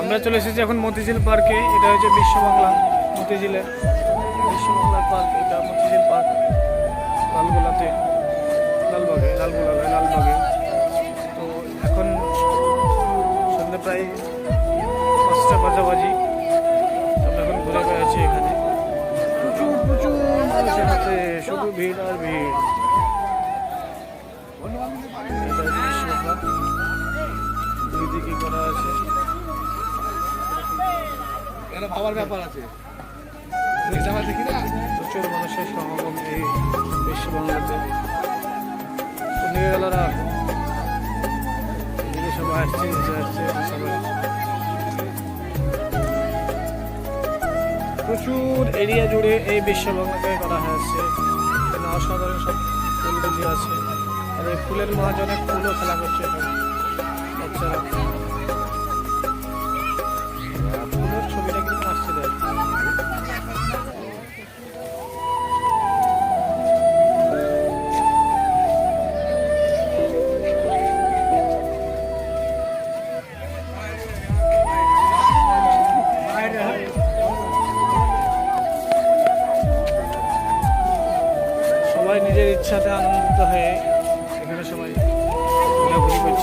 আমরা চলে এসেছি এখন মতিঝিল পার্কে, এটা হচ্ছে বিশ্ববাংলা, মতিঝিলের, বিশ্ববাংলার পার্ক, এটা মতিঝিল পার্ক, লালগোলাতে, লালবাগে লালগোলা লালবাগে। তো এখন সন্ধ্যে প্রায় পাঁচটা বাজাবাজি, আমরা এখন ঘুরে বেড়াচ্ছি এখানে। প্রচুর প্রচুর শুধু ভিড় আর ভিড়। এটা ভাবার ব্যাপার আছে। প্রচুর মানুষের সমাগম এই বিশ্ব বাংলাতে তো এদিকে সবাই আসছে নিচে আসছে প্রচুর এরিয়া জুড়ে এই বিশ্ব বাংলাকে করা হয়েছে। অসাধারণ সব ফুলগুলি আছে। আর এই ফুলের অনেক ফুলও খেলা করছে বাচ্চারা। নিজের ইচ্ছাতে আনন্দিত হয়ে এখানে সবাই ঘোরাঘুরি করছে।